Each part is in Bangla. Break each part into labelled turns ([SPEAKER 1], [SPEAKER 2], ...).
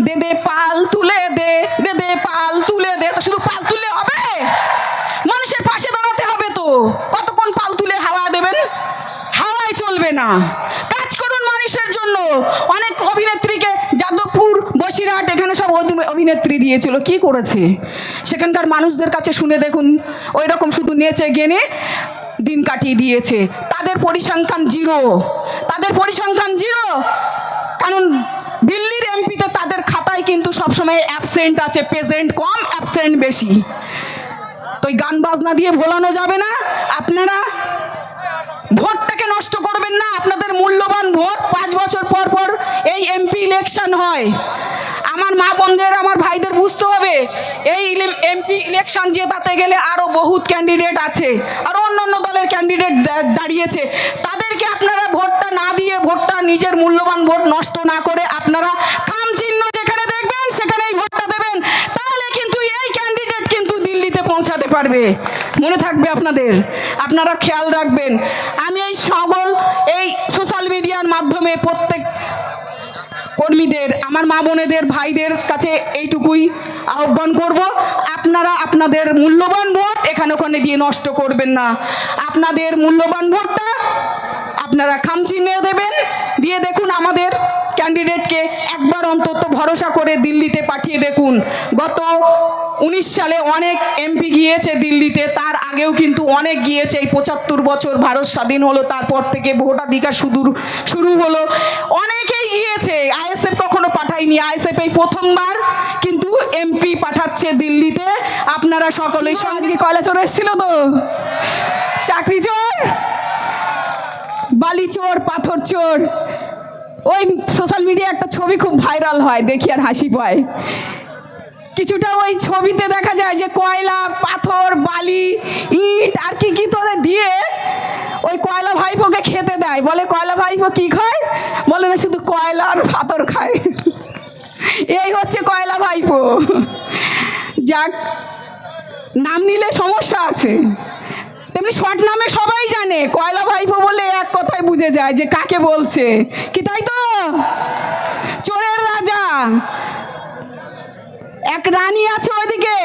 [SPEAKER 1] দে পাল তুলে দে দে পাল তুলে দে। তো শুধু পাল তুলে হবে? মানুষের পাশে দাঁড়াতে হবে তো। কতক্ষণ পাল তুলে হাওয়া দেবেন? হাওয়ায় চলবে না। কাজ করুন মানুষের জন্য। অনেক অভিনেত্রীকে যাদবপুর, বসিরহাট, এখানে সব অভিনেত্রী দিয়েছিল। কি করেছে? সেখানকার মানুষদের কাছে শুনে দেখুন। ওই রকম শুধু নেচে গেনে দিন কাটিয়ে দিয়েছে। তাদের পরিসংখ্যান জিরো। তাদের পরিসংখ্যান জিরো। কারণ দিল্লির এমপিতে তাদের খাতায় কিন্তু সবসময় অ্যাবসেন্ট আছে প্রেজেন্ট কম অ্যাবসেন্ট বেশি। তো ওই গান বাজনা দিয়ে ভোলানো যাবে না। আপনারা ভোটটাকে নষ্ট করবেন না। আপনাদের মূল্যবান ভোট পাঁচ বছর পর পর এই এমপি ইলেকশন হয়। আমার মা বোনদের আমার ভাইদের বুঝতে হবে। এই এমপি ইলেকশন জেতাতে গেলে আরও বহুত ক্যান্ডিডেট আছে আরও অন্য অন্য দলের ক্যান্ডিডেট দাঁড়িয়েছে। তাদেরকে আপনারা ভোটটা না দিয়ে ভোটটা নিজের মূল্যবান ভোট নষ্ট না করে আপনারা খাম চিহ্ন যেখানে দেখবেন, সেখানেই ভোটটা দেবেন। তাহলে কিন্তু এই ক্যান্ডিডেট কিন্তু দিল্লিতে পৌঁছাতে পারবে। মনে থাকবে আপনাদের। আপনারা খেয়াল রাখবেন। আমি এই সকল এই সোশ্যাল মিডিয়ার মাধ্যমে প্রত্যেক কর্মীদের, আমার মা বোনেদের, ভাইদের কাছে এইটুকুই আহ্বান করব। আপনারা আপনাদের মূল্যবান ভোট এখানে ওখানে দিয়ে নষ্ট করবেন না। আপনাদের মূল্যবান ভোটটা আপনারা খামচিহ্নে দেবেন। দিয়ে দেখুন আমাদের ক্যান্ডিডেটকে একবার অন্তত ভরসা করে দিল্লিতে পাঠিয়ে দেখুন। গত উনিশ সালে অনেক এমপি গিয়েছে দিল্লিতে তার আগেও কিন্তু অনেক গিয়েছে। এই পঁচাত্তর বছর ভারত স্বাধীন হলো তারপর থেকে ভোটাধিকার শুরু শুরু হলো। অনেকেই গিয়েছে আইএসএফ কখনো পাঠায়নি। আইএসএফ এই প্রথমবার কিন্তু এমপি পাঠাচ্ছে দিল্লিতে। আপনারা সকলেই আজকে কয়লা চোর এসেছিল তো? চাকরি চোর বালি চোর পাথর চোর। ওই সোশ্যাল মিডিয়া একটা ছবি খুব ভাইরাল হয় দেখি আর হাসি পায়। কিছুটা ওই ছবিতে দেখা যায় যে কয়লা, পাথর, বালি, ইট আর কি কি তোদের দিয়ে ওই কয়লা ভাইপোকে খেতে দেয়। বলে, কয়লা ভাইপো কি খায়? বলে না শুধু কয়লা আর পাথর খায়। এই হচ্ছে কয়লা ভাইপো। যাক, নাম নিলে সমস্যা আছে। তেমনি শর্ট নামে সবাই জানে, কয়লা ভাইপো বলে এক কথায় বুঝে যায় যে কাকে বলছে। কি তাই তো? চোরের রাজা। এক রানী আছে ওইদিকে,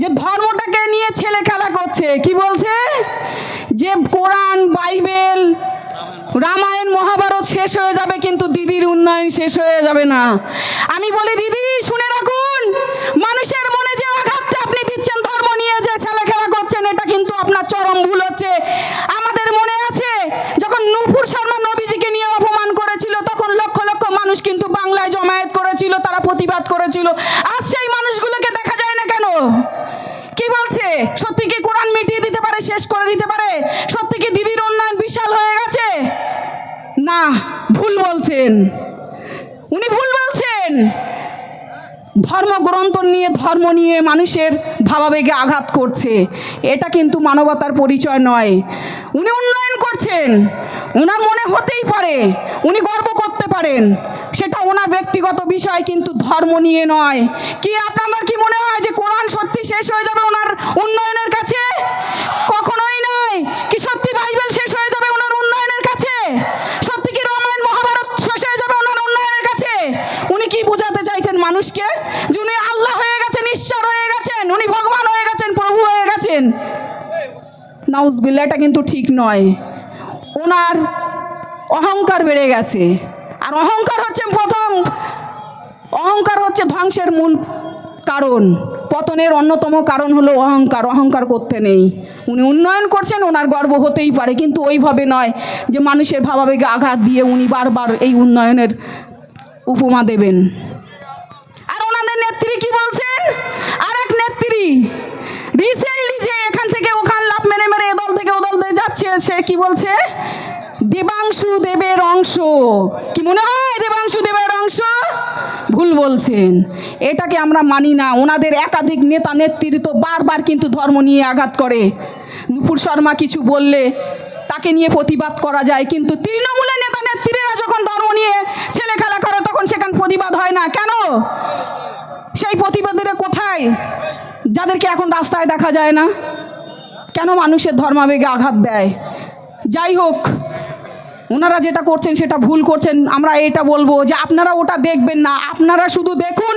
[SPEAKER 1] যে ধর্মটাকে নিয়ে ছেলে খেলা করছে। কি বলছে? যে কোরআন, বাইবেল, রামায়ণ, মহাভারত শেষ হয়ে যাবে, কিন্তু দিদির উন্নয়ন শেষ হয়ে যাবে না। আমি বলি, দিদি ধর্ম নিয়ে মানুষের ভাবাবেগে আঘাত করছে। এটা কিন্তু মানবতার পরিচয় নয়। উনি উন্নয়ন করছেন। ওনার মনে হতেই পারে। উনি গর্ব করতে পারেন। সেটা ওনার ব্যক্তিগত বিষয়, কিন্তু ধর্ম নিয়ে নয়। কি আপনার কি মনে হয় যে কোরআন সত্যি শেষ হয়ে যাবে ওনার উন্নয়নের নাউজবিল্লা এটা কিন্তু ঠিক নয়। ওনার অহংকার বেড়ে গেছে। আর অহংকার হচ্ছে প্রথম, অহংকার হচ্ছে ধ্বংসের মূল কারণ। পতনের অন্যতম কারণ হলো অহংকার। অহংকার করতে নেই। উনি উন্নয়ন করছেন, ওনার গর্ব হতেই পারে, কিন্তু ওইভাবে নয় যে মানুষের ভাবাবেগে আঘাত দিয়ে উনি বারবার এই উন্নয়নের উপমা দেবেন আর ওনাদের নেত্রী কি বলছেন আর এক নেত্রী রিসেন্টলি যে এখান থেকে ওখান লাভ মেরে মেরে এদল থেকে ওদল দিয়ে যাচ্ছে সে কি বলছে? দেবাংশু দেবের অংশ। কি মনে হয় দেবাংশু দেবের অংশ? ভুল বলছেন। এটাকে আমরা মানি না। ওনাদের একাধিক নেতা নেতৃত্ব বারবার কিন্তু ধর্ম নিয়ে আঘাত করে। নুপুর শর্মা কিছু বললে তাকে নিয়ে প্রতিবাদ করা যায়। কিন্তু তৃণমূলের নেতা নেত্রীরা যখন ধর্ম নিয়ে ছেলে খেলা করে, তখন সেখানে প্রতিবাদ হয় না। কেন? সেই প্রতিবাদের কোথায়? যাদেরকে এখন রাস্তায় দেখা যায় না। কেন মানুষের ধর্মাবেগে আঘাত দেয়? যাই হোক, ওনারা যেটা করছেন সেটা ভুল করছেন। আমরা এটা বলব যে আপনারা ওটা দেখবেন না। আপনারা শুধু দেখুন,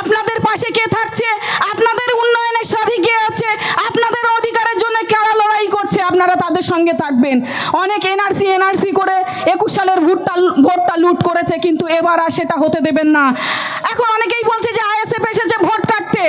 [SPEAKER 1] আপনাদের পাশে কে থাকছে? আপনাদের উন্নয়নের সাথে কে আছে? আপনাদের অধিকারের জন্য কারা লড়াই করছে? আপনারা তাদের সঙ্গে থাকবেন। অনেক এনআরসি এনআরসি করে একুশ সালের ভোটটা ভোটটা লুট করেছে, কিন্তু এবার আর সেটা হতে দেবেন না। এখন অনেকেই বলছে যে আইএসএফ এসেছে ভোট কাটতে।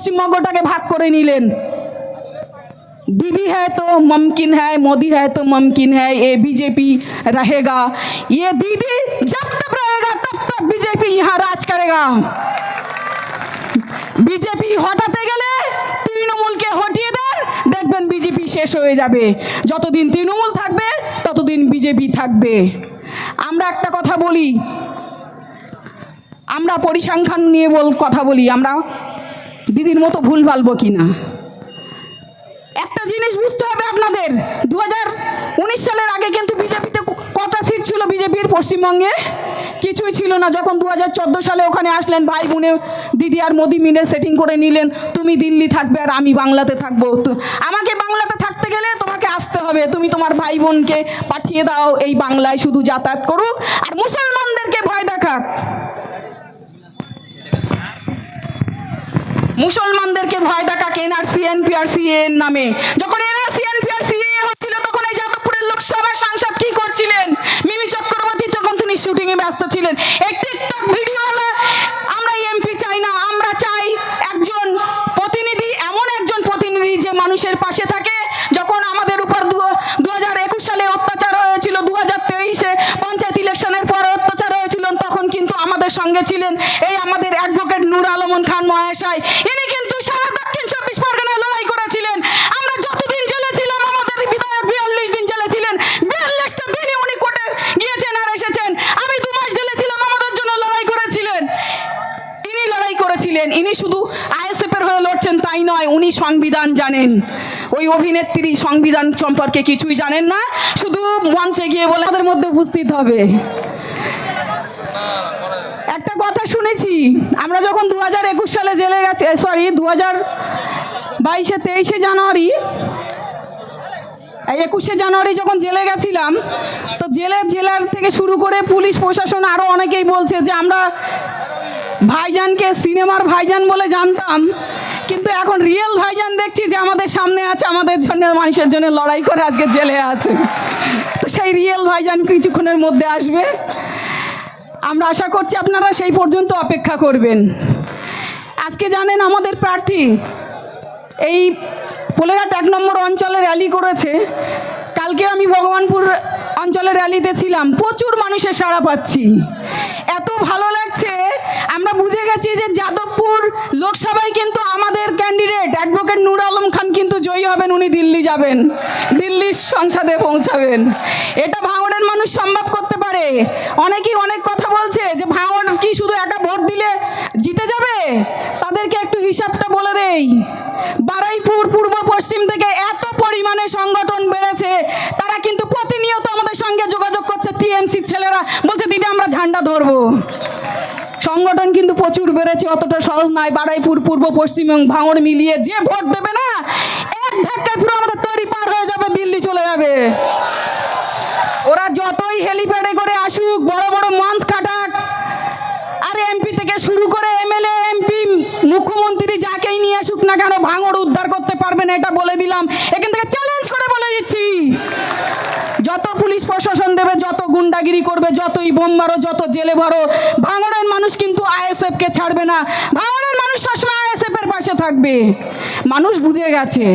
[SPEAKER 1] পশ্চিমবঙ্গটাকে ভাগ করে নিলেন दीदी है तो मुमकिन है मोदी है तो मुमकिन है ये बीजेपी रहेगा ये दीदी जब तक रहेगा तब तक बीजेपी यहाँ राज करेगा বিজেপি হটাতে গেলে তৃণমূলকে হটিয়ে দেন দেখবেন বিজেপি শেষ হয়ে যাবে যতদিন তৃণমূল থাকবে ততদিন বিজেপি থাকবে আমরা একটা কথা বলি আমরা পরিসংখ্যান নিয়ে বল কথা বলি আমরা দিদির মতো ভুল ভালবো কি না একটা জিনিস বুঝতে হবে আপনাদের। দু উনিশ সালের আগে কিন্তু বিজেপিতে কটা সিট ছিল বিজেপির পশ্চিমবঙ্গে? কিছুই ছিল না। যখন দু হাজার চোদ্দ সালে ওখানে আসলেন, ভাই বোনে, দিদি আর মোদি মিলে সেটিং করে নিলেন, তুমি দিল্লি থাকবে আর আমি বাংলাতে থাকব। আমাকে বাংলাতে থাকতে গেলে তোমাকে আসতে হবে। তুমি তোমার ভাই বোনকে পাঠিয়ে দাও, এই বাংলায় শুধু যাতায়াত করুক। আর মুসলমানদেরকে ভয় দেখাক। মুসলমানদেরকে ভয় দেখাক এনআরসি এনপিআরসি এর নামে। যখন এনআরসি এনপিআরসি হচ্ছিল, তখন এই যাদবপুরের লোকসভা সাংসদ কি করছিলেন? মিমি চক্রবর্তী তখন তিনি শুটিং এ ব্যস্ত ছিলেন। এই টিকটক ভিডিও আমরা এমপি চাই না, আমরা চাই একজন প্রতিনিধি, এমন একজন প্রতিনিধি যে মানুষের পাশে থাকে। যখন আমাদের উপর দু হাজার একুশ সালে অত্যাচার হয়েছিল দু হাজার তেইশে পঞ্চায়েত ইলেকশনের পর অত্যাচার হয়েছিল, তখন কিন্তু আমাদের সঙ্গে ছিলেন এই আমাদের অ্যাডভোকেট নূর জানেন? ওই অভিনেত্রী সংবিধান সম্পর্কে কিছুই জানেন না, শুধু মঞ্চে গিয়ে বলে আমাদের মধ্যে উপস্থিত হবে। একটা কথা শুনেছি, আমরা যখন দু হাজার একুশ সালে জেলে গেছি সরি দু হাজার বাইশে, তেইশে জানুয়ারি একুশে জানুয়ারি যখন জেলে গেছিলাম, তো জেলের জেলার থেকে শুরু করে পুলিশ, প্রশাসন আরও অনেকেই বলছে যে আমরা ভাইজানকে, সিনেমার ভাইজান বলে জানতাম কিন্তু এখন রিয়েল ভাইজান দেখছি যে আমাদের সামনে আছে, আমাদের জন্য, মানুষের জন্য লড়াই করে আজকে জেলে আছে। তো সেই রিয়েল ভাইজান কিছুক্ষণের মধ্যে আসবে। আমরা আশা করছি আপনারা সেই পর্যন্ত অপেক্ষা করবেন। আজকে জানেন আমাদের প্রার্থী এই পোলেরাট এক নম্বর অঞ্চলে র্যালি করেছে। কালকে আমি ভগবানপুর অঞ্চলে র্যালিতে ছিলাম। প্রচুর মানুষের সাড়া পাচ্ছি। এত ভালো লাগছে অ্যাডভোকেট নূর আলম খান কিন্তু জয়ী হবেন, উনি দিল্লি যাবেন। দিল্লির সংসদে পৌঁছাবেন। এটা ভাঙড়ের মানুষ সম্ভব করতে পারে। অনেকেই অনেক কথা বলছে যে ভাঙড় কি শুধু একা ভোট দিলে জিতে যাবে? তাদেরকে একটু হিসাবটা বলে দেই। বারাইপুর পূর্ব পশ্চিম থেকে এত পরিমাণে সংগঠন বেড়েছে, তারা কিন্তু প্রতিনিয়ত আমাদের সঙ্গে যোগাযোগ করছে, টিএমসির ছেলেরা। বলছে, দিদি, আমরা ঝান্ডা ধরবো। সংগঠন কিন্তু প্রচুর বেড়েছে, অতটা সহজ নয়। বারাইপুর, পূর্ব, পশ্চিম এবং ভাঙড় মিলিয়ে যে ভোট দেবে না, এক ধাক্কায় পুরো আমাদের তৈরি পার হয়ে যাবে, দিল্লি চলে যাবে। ওরা যতই হেলিপ্যাডে করে আসুক, বড় বড় মঞ্চ কাটাক। আর এমপি থেকে শুরু করে এমএলএ, এমপি, মুখ্যমন্ত্রী যাকেই নিয়ে আসুক না কেন, ভাঙড় উদ্ধার করতে পারবেন এটা বলে দিলাম। এখান থেকে চ্যালেঞ্জ করে বলে দিচ্ছি যত পুলিশ প্রশাসন দেবে যত গুন্ডাগিরি করবে, যতই বোম মারো, যত জেলে ভরো ভাঙড়ের মানুষ কিন্তু আইএসএফকে ছাড়বে না। ভাঙড়ের মানুষ সবসময় আইএসএফের পাশে থাকবে। মানুষ বুঝে গেছে।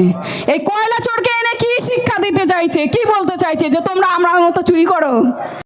[SPEAKER 1] এই কয়লা চোরকে এনে কি শিক্ষা দিতে চাইছে? কি বলতে চাইছে? যে তোমরা আমরা মতো চুরি করো?